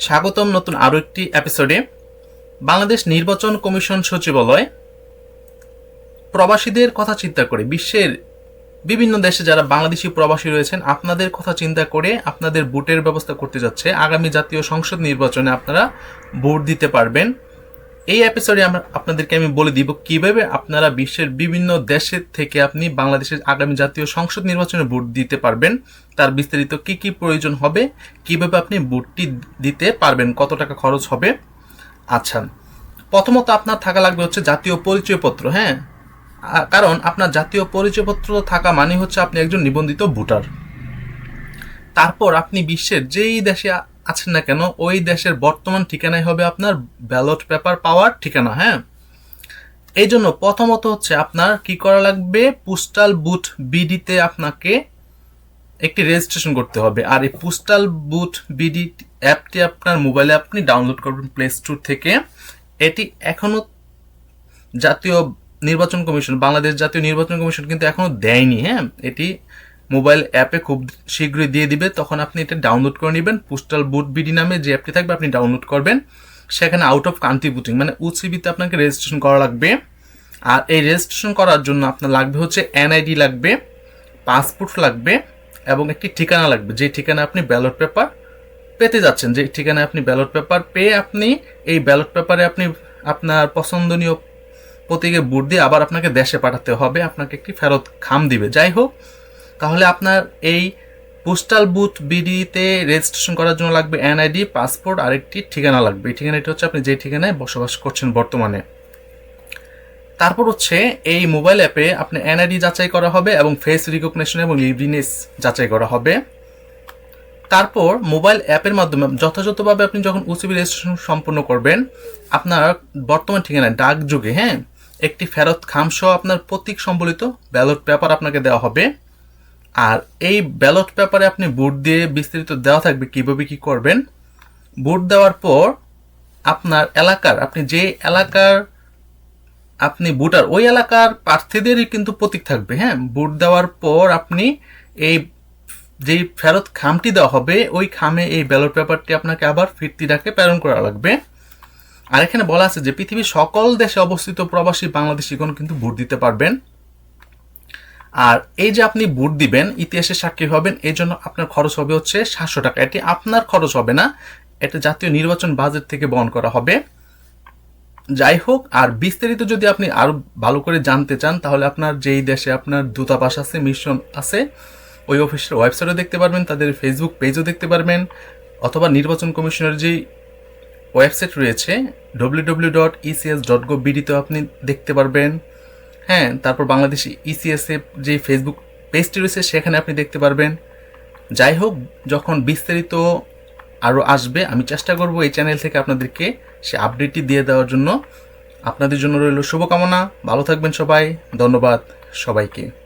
স্বাগতম নতুন আরও একটি এপিসোডে বাংলাদেশ নির্বাচন কমিশন সচিবালয়। প্রবাসীদের কথা চিন্তা করে। বিশ্বের বিভিন্ন দেশে যারা বাংলাদেশি প্রবাসী রয়েছেন, আপনাদের কথা চিন্তা করে আপনাদের ভোটের ব্যবস্থা করতে যাচ্ছে। আগামী জাতীয় সংসদ নির্বাচনে আপনারা ভোট দিতে পারবেন। এই এপিসোডে আমরা আপনাদেরকে আমি বলে দিব কীভাবে আপনারা বিশ্বের বিভিন্ন দেশের থেকে আপনি বাংলাদেশের আগামী জাতীয় সংসদ নির্বাচনে ভোট দিতে পারবেন। তার বিস্তারিত কি কি প্রয়োজন হবে, কীভাবে আপনি ভোটটি দিতে পারবেন, কত টাকা খরচ হবে। আচ্ছা প্রথমত আপনার থাকা লাগবে হচ্ছে জাতীয় পরিচয়পত্র হ্যাঁ? কারণ আপনার জাতীয় পরিচয়পত্র থাকা মানে হচ্ছে আপনি একজন নিবন্ধিত ভোটার। তারপর আপনি বিশ্বের যেই দেশে আছেন না কেন, ওই দেশের বর্তমান ঠিকানাই হবে আপনার ব্যালট পেপার পাওয়ার ঠিকানা হ্যাঁ? এই জন্য প্রথমত হচ্ছে আপনার কি করা লাগবে পোস্টাল বুথ বিডিতে আপনাকে একটি রেজিস্ট্রেশন করতে হবে। আর এই পোস্টাল বুথ বিডি অ্যাপটি আপনার মোবাইলে আপনি ডাউনলোড করবেন প্লে স্টোর থেকে। এটি এখনও জাতীয় নির্বাচন কমিশন, বাংলাদেশ জাতীয় নির্বাচন কমিশন কিন্তু এখনও দেয়নি হ্যাঁ? এটি মোবাইল অ্যাপে খুব শীঘ্রই দিয়ে দিবে। তখন আপনি এটা ডাউনলোড করে নেবেন। পোস্টাল বুট বিডি নামে যে অ্যাপটি থাকবে আপনি ডাউনলোড করবেন। সেখানে আউট অফ কান্ট্রি বুটিং মানে উচিবিতে আপনাকে রেজিস্ট্রেশন করা লাগবে। আর এই রেজিস্ট্রেশন করার জন্য আপনার লাগবে হচ্ছে এনআইডি লাগবে পাসপোর্ট লাগবে এবং একটি ঠিকানা লাগবে। যে ঠিকানা আপনি ব্যালট পেপার পেতে যাচ্ছেন যে ঠিকানায় আপনি ব্যালট পেপার পেয়ে আপনি এই ব্যালট পেপারে আপনি আপনার পছন্দনীয় প্রতীকে বুট দিয়ে আবার আপনাকে দেশে পাঠাতে হবে। আপনাকে একটি ফেরত খাম দিবে। যাই হোক তাহলে আপনার এই পোস্টাল বুথ বিডিতে রেজিস্ট্রেশন করার জন্য লাগবে এনআইডি পাসপোর্ট আর একটি ঠিকানা লাগবে। এই ঠিকানাটি হচ্ছে আপনি যে ঠিকানায় বসবাস করছেন বর্তমানে। তারপর হচ্ছে এই মোবাইল অ্যাপে আপনি এনআইডি যাচাই করা হবে এবং ফেস রিকগনিশন এবং লিভলিনেস যাচাই করা হবে। তারপর মোবাইল অ্যাপের মাধ্যমে যথাযথভাবে আপনি যখন ওসিবি রেজিস্ট্রেশন সম্পন্ন করবেন, আপনার বর্তমান ঠিকানায় ডাক যুগে হ্যাঁ একটি ফেরত খামসহ আপনার প্রতীক সম্বলিত ব্যালট পেপার আপনাকে দেওয়া হবে। আর এই ব্যালট পেপারে আপনি ভোট দিয়ে বিস্তারিত দেওয়া থাকবে কীভাবে কি করবেন। ভোট দেওয়ার পর আপনার এলাকার, আপনি যে এলাকার আপনি ভোটার ওই এলাকার প্রার্থীদেরই কিন্তু প্রতীক থাকবে হ্যাঁ? ভোট দেওয়ার পর আপনি এই যেই ফেরত খামটি দেওয়া হবে, ওই খামে এই ব্যালট পেপারটি আপনাকে আবার ফিরতি ডাকে প্রেরণ করা লাগবে। আর এখানে বলা আছে যে পৃথিবীর সকল দেশে অবস্থিত প্রবাসী বাংলাদেশিগণ কিন্তু ভোট দিতে পারবেন। আর এই যে আপনি বুট দিবেন ইতিহাসে সাক্ষী হবেন, এই জন্য আপনার খরচ হবে হচ্ছে সাতশো টাকা। এটি আপনার খরচ হবে না, এটা জাতীয় নির্বাচন বাজেট থেকে বহন করা হবে। যাই হোক, আর বিস্তারিত যদি আপনি আরও ভালো করে জানতে চান, তাহলে আপনার যেই দেশে আপনার দূতাবাস আছে মিশন আছে, ওই অফিসের ওয়েবসাইটও দেখতে পারবেন, তাদের ফেসবুক পেজও দেখতে পারবেন, অথবা নির্বাচন কমিশনের যেই ওয়েবসাইট রয়েছে W W dot ECS dot gov বিডিতেও আপনি দেখতে পারবেন। হ্যাঁ তারপর বাংলাদেশ ইসিএসএফ যে ফেসবুক পেজটি রয়েছে, সেখানে আপনি দেখতে পারবেন। যাই হোক, যখন বিস্তারিত আরও আসবে, আমি চেষ্টা করব এই চ্যানেল থেকে আপনাদেরকে সে আপডেটটি দিয়ে দেওয়ার জন্য। আপনাদের জন্য রইল শুভকামনা। ভালো থাকবেন সবাই। ধন্যবাদ সবাইকে।